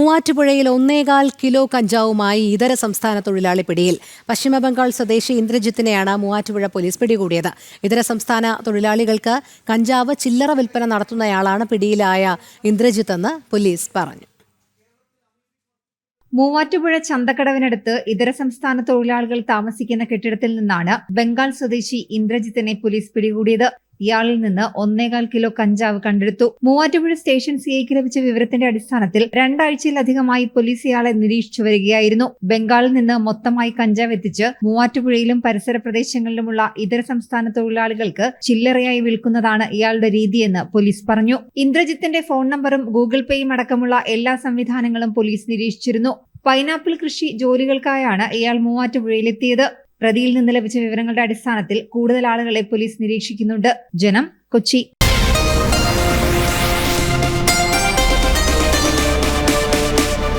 മൂവാറ്റുപുഴയിൽ ഒന്നേകാൽ കിലോ കഞ്ചാവുമായി ഇതര സംസ്ഥാന തൊഴിലാളി പിടിയിൽ. പശ്ചിമബംഗാൾ സ്വദേശി ഇന്ദ്രജിത്തിനെയാണ് മൂവാറ്റുപുഴ പോലീസ് പിടികൂടിയത്. ഇതര സംസ്ഥാന തൊഴിലാളികൾക്ക് കഞ്ചാവ് ചില്ലറ വിൽപ്പന നടത്തുന്നയാളാണ് പിടിയിലായ ഇന്ദ്രജിത്ത് എന്ന് പോലീസ് പറഞ്ഞു. മൂവാറ്റുപുഴ ചന്തക്കടവിനടുത്ത് ഇതര സംസ്ഥാന തൊഴിലാളികൾ താമസിക്കുന്ന കെട്ടിടത്തിൽ നിന്നാണ് ബംഗാൾ സ്വദേശി ഇന്ദ്രജിത്തിനെ പോലീസ് പിടികൂടിയത്. ഇയാളിൽ നിന്ന് ഒന്നേകാൽ കിലോ കഞ്ചാവ് കണ്ടെടുത്തു. മൂവാറ്റുപുഴ സ്റ്റേഷൻ സിഐക്ക് ലഭിച്ച വിവരത്തിന്റെ അടിസ്ഥാനത്തിൽ രണ്ടാഴ്ചയിലധികമായി പോലീസ് ഇയാളെ നിരീക്ഷിച്ചു വരികയായിരുന്നു. ബംഗാളിൽ നിന്ന് മൊത്തമായി കഞ്ചാവ് എത്തിച്ച് മൂവാറ്റുപുഴയിലും പരിസര പ്രദേശങ്ങളിലുമുള്ള ഇതര സംസ്ഥാന തൊഴിലാളികൾക്ക് ചില്ലറയായി വിൽക്കുന്നതാണ് ഇയാളുടെ രീതിയെന്ന് പോലീസ് പറഞ്ഞു. ഇന്ദ്രജിത്തിന്റെ ഫോൺ നമ്പറും ഗൂഗിൾ പേയും അടക്കമുള്ള എല്ലാ സംവിധാനങ്ങളും പോലീസ് നിരീക്ഷിച്ചിരുന്നു. പൈനാപ്പിൾ കൃഷി ജോലികൾക്കായാണ് ഇയാൾ മൂവാറ്റുപുഴയിലെത്തിയത്. പ്രതിയിൽ നിന്ന് ലഭിച്ച വിവരങ്ങളുടെ അടിസ്ഥാനത്തിൽ കൂടുതൽ ആളുകളെ പോലീസ് നിരീക്ഷിക്കുന്നുണ്ട്. ജനം കൊച്ചി.